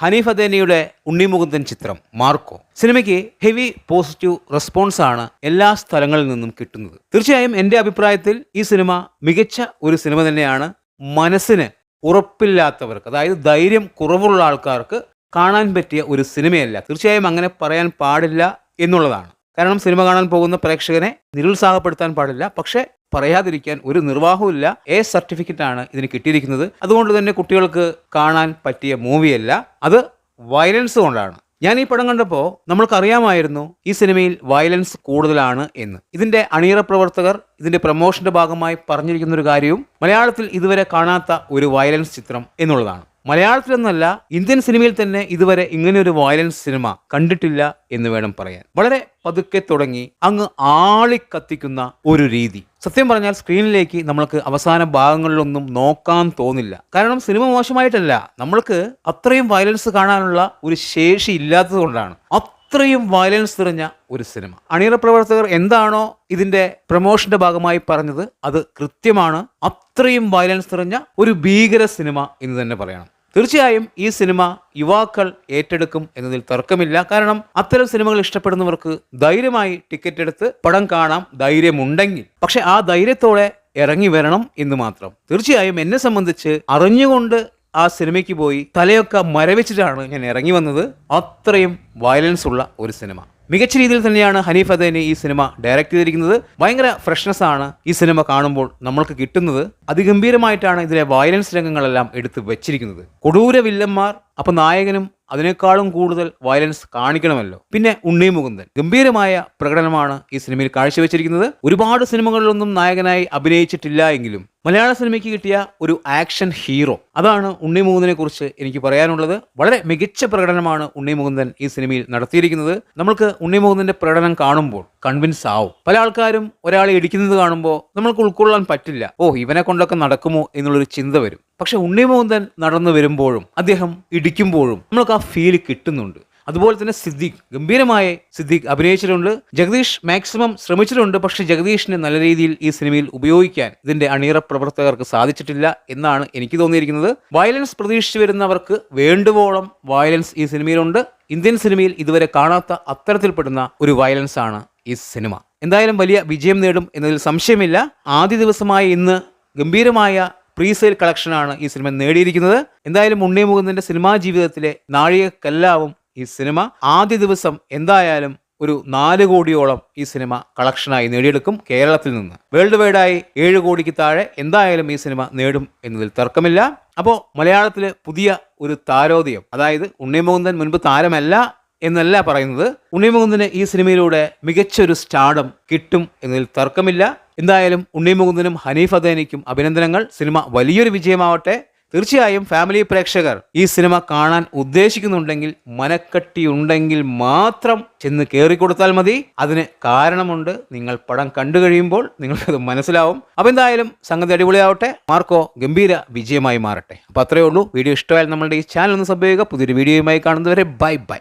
ഹനീഫ് അദേനിയുടെ ഉണ്ണിമുകുന്ദൻ ചിത്രം മാർക്കോ. സിനിമയ്ക്ക് heavy positive response ആണ് എല്ലാ സ്ഥലങ്ങളിൽ നിന്നും കിട്ടുന്നത്. തീർച്ചയായും എന്റെ അഭിപ്രായത്തിൽ ഈ സിനിമ മികച്ച ഒരു സിനിമ തന്നെയാണ്. മനസ്സിന് ഉറപ്പില്ലാത്തവർക്ക് അതായത് ധൈര്യം കുറവുള്ള ആൾക്കാർക്ക് കാണാൻ പറ്റിയ ഒരു സിനിമയല്ല. തീർച്ചയായും അങ്ങനെ പറയാൻ പാടില്ല എന്നുള്ളതാണ്. കാരണം സിനിമ കാണാൻ പോകുന്ന പ്രേക്ഷകനെ നിരുത്സാഹപ്പെടുത്താൻ പാടില്ല. പക്ഷേ പറയാതിരിക്കാൻ ഒരു നിർവാഹവുമില്ല. എ സർട്ടിഫിക്കറ്റ് ആണ് ഇതിന് കിട്ടിയിരിക്കുന്നത്. അതുകൊണ്ട് തന്നെ കുട്ടികൾക്ക് കാണാൻ പറ്റിയ മൂവിയല്ല അത് വയലൻസ് കൊണ്ടാണ്. ഞാൻ ഈ പടം കണ്ടപ്പോൾ നമ്മൾക്കറിയാമായിരുന്നു ഈ സിനിമയിൽ വയലൻസ് കൂടുതലാണ് എന്ന്. ഇതിന്റെ അണിയറ പ്രവർത്തകർ ഇതിന്റെ പ്രൊമോഷന്റെ ഭാഗമായി പറഞ്ഞിരിക്കുന്ന ഒരു കാര്യവും മലയാളത്തിൽ ഇതുവരെ കാണാത്ത ഒരു വയലൻസ് ചിത്രം എന്നുള്ളതാണ്. മലയാളത്തിലെന്നല്ല ഇന്ത്യൻ സിനിമയിൽ തന്നെ ഇതുവരെ ഇങ്ങനെ ഒരു വയലൻസ് സിനിമ കണ്ടിട്ടില്ല എന്ന് വേണം പറയാൻ. വളരെ പതുക്കെ തുടങ്ങി അങ്ങ് ആളിക്കത്തിക്കുന്ന ഒരു രീതി. സത്യം പറഞ്ഞാൽ സ്ക്രീനിലേക്ക് നമ്മൾക്ക് അവസാന ഭാഗങ്ങളിലൊന്നും നോക്കാൻ തോന്നില്ല. കാരണം സിനിമ മോശമായിട്ടല്ല നമ്മൾക്ക് അത്രയും വയലൻസ് കാണാനുള്ള ഒരു ശേഷി ഇല്ലാത്തതുകൊണ്ടാണ് അത്രയും വയലൻസ് നിറഞ്ഞ ഒരു സിനിമ. അണിയറ പ്രവർത്തകർ എന്താണോ ഇതിന്റെ പ്രൊമോഷന്റെ ഭാഗമായി പറഞ്ഞത് അത് കൃത്യമാണ്. അത്രയും വയലൻസ് നിറഞ്ഞ ഒരു ഭീകര സിനിമ എന്ന് തന്നെ പറയണം. തീർച്ചയായും ഈ സിനിമ യുവാക്കൾ ഏറ്റെടുക്കും എന്നതിൽ തർക്കമില്ല. കാരണം അത്തരം സിനിമകൾ ഇഷ്ടപ്പെടുന്നവർക്ക് ധൈര്യമായി ടിക്കറ്റ് എടുത്ത് പടം കാണാം ധൈര്യമുണ്ടെങ്കിൽ. പക്ഷെ ആ ധൈര്യത്തോടെ ഇറങ്ങി വരണം എന്ന് മാത്രം. തീർച്ചയായും എന്നെ സംബന്ധിച്ച് അറിഞ്ഞുകൊണ്ട് ആ സിനിമയ്ക്ക് പോയി തലയൊക്കെ മരവിച്ചിട്ടാണ് ഞാൻ ഇറങ്ങി വന്നത്. അത്രയും വയലൻസ് ഉള്ള ഒരു സിനിമ. മികച്ച രീതിയിൽ തന്നെയാണ് ഹനീഫ് അദേനി ഈ സിനിമ ഡയറക്റ്റ് ചെയ്തിരിക്കുന്നത്. ഭയങ്കര ഫ്രഷ്നെസ് ആണ് ഈ സിനിമ കാണുമ്പോൾ നമ്മൾക്ക് കിട്ടുന്നത്. അതിഗംഭീരമായിട്ടാണ് ഇതിലെ വയലൻസ് രംഗങ്ങളെല്ലാം എടുത്ത് വെച്ചിരിക്കുന്നത്. കൊടൂര വില്ലന്മാർ അപ്പൊ നായകനും അതിനേക്കാളും കൂടുതൽ വയലൻസ് കാണിക്കണമല്ലോ. പിന്നെ ഉണ്ണി മുകുന്ദൻ. ഗംഭീരമായ പ്രകടനമാണ് ഈ സിനിമയിൽ കാഴ്ചവെച്ചിരിക്കുന്നത്. ഒരുപാട് സിനിമകളിലൊന്നും നായകനായി അഭിനയിച്ചിട്ടില്ല എങ്കിലും മലയാള സിനിമയ്ക്ക് കിട്ടിയ ഒരു ആക്ഷൻ ഹീറോ. അതാണ് ഉണ്ണി മുകുന്ദനെ കുറിച്ച് എനിക്ക് പറയാനുള്ളത്. വളരെ മികച്ച പ്രകടനമാണ് ഉണ്ണി മുകുന്ദൻ ഈ സിനിമയിൽ നടത്തിയിരിക്കുന്നത്. നമ്മൾക്ക് ഉണ്ണി മുകുന്ദന്റെ പ്രകടനം കാണുമ്പോൾ കൺവിൻസ് ആവും. പല ആൾക്കാരും ഒരാളെ ഇടിക്കുന്നത് കാണുമ്പോൾ നമ്മൾക്ക് ഉൾക്കൊള്ളാൻ പറ്റില്ല. ഓ ഇവനെ കൊണ്ടൊക്കെ നടക്കുമോ എന്നുള്ളൊരു ചിന്ത വരും. പക്ഷെ ഉണ്ണി മുകുന്ദൻ നടന്നു വരുമ്പോഴും അദ്ദേഹം ഇടിക്കുമ്പോഴും നമ്മൾക്ക് ആ ഫീൽ കിട്ടുന്നുണ്ട്. അതുപോലെ തന്നെ സിദ്ദിഖ്. ഗംഭീരമായ സിദ്ദിഖ് അഭിനയിച്ചിട്ടുണ്ട്. ജഗദീഷ് മാക്സിമം ശ്രമിച്ചിട്ടുണ്ട്. പക്ഷെ ജഗദീഷിനെ നല്ല രീതിയിൽ ഈ സിനിമയിൽ ഉപയോഗിക്കാൻ ഇതിന്റെ അണിയറ പ്രവർത്തകർക്ക് സാധിച്ചിട്ടില്ല എന്നാണ് എനിക്ക് തോന്നിയിരിക്കുന്നത്. വയലൻസ് പ്രതീക്ഷിച്ചു വരുന്നവർക്ക് വേണ്ടുവോളം വയലൻസ് ഈ സിനിമയിലുണ്ട്. ഇന്ത്യൻ സിനിമയിൽ ഇതുവരെ കാണാത്ത അത്തരത്തിൽപ്പെടുന്ന ഒരു വയലൻസ് ആണ് ഈ സിനിമ. എന്തായാലും വലിയ വിജയം നേടും എന്നതിൽ സംശയമില്ല. ആദ്യ ദിവസമായ ഇന്ന് ഗംഭീരമായ പ്രീസെയിൽ കളക്ഷനാണ് ഈ സിനിമ നേടിയിരിക്കുന്നത്. എന്തായാലും ഉണ്ണിമുകുന്ദന്റെ സിനിമാ ജീവിതത്തിലെ നാഴികക്കെല്ലാവും ഈ സിനിമ. ആദ്യ ദിവസം എന്തായാലും ഒരു നാല് കോടിയോളം ഈ സിനിമ കളക്ഷനായി നേടിയെടുക്കും കേരളത്തിൽ നിന്ന്. വേൾഡ് വൈഡായി ഏഴ് കോടിക്ക് താഴെ എന്തായാലും ഈ സിനിമ നേടും എന്നതിൽ തർക്കമില്ല. അപ്പോൾ മലയാളത്തിൽ പുതിയ ഒരു താരോദയം അതായത് ഉണ്ണി മുകുന്ദൻ മുൻപ് താരമല്ല എന്നല്ല പറയുന്നത്. ഉണ്ണിമുകുന്ദന് ഈ സിനിമയിലൂടെ മികച്ചൊരു സ്റ്റാർഡം കിട്ടും എന്നതിൽ തർക്കമില്ല. എന്തായാലും ഉണ്ണിമുകുന്ദനും ഹനീഫ് അദേനിക്കും അഭിനന്ദനങ്ങൾ. സിനിമ വലിയൊരു വിജയമാവട്ടെ. തീർച്ചയായും ഫാമിലി പ്രേക്ഷകർ ഈ സിനിമ കാണാൻ ഉദ്ദേശിക്കുന്നുണ്ടെങ്കിൽ മനക്കട്ടിയുണ്ടെങ്കിൽ മാത്രം ചെന്ന് കയറിക്കൊടുത്താൽ മതി. അതിന് കാരണമുണ്ട്. നിങ്ങൾ പടം കണ്ടു കഴിയുമ്പോൾ നിങ്ങൾക്കത് മനസ്സിലാവും. അപ്പോൾ എന്തായാലും സംഗതി അടിപൊളിയാവട്ടെ. മാർക്കോ ഗംഭീര വിജയമായി മാറട്ടെ. അപ്പോൾ അത്രയേ ഉള്ളൂ. വീഡിയോ ഇഷ്ടമായാലും നമ്മളുടെ ഈ ചാനൽ ഒന്ന് സബ് ചെയ്യുക. പുതിയൊരു വീഡിയോയുമായി കാണുന്നവരെ ബൈ ബൈ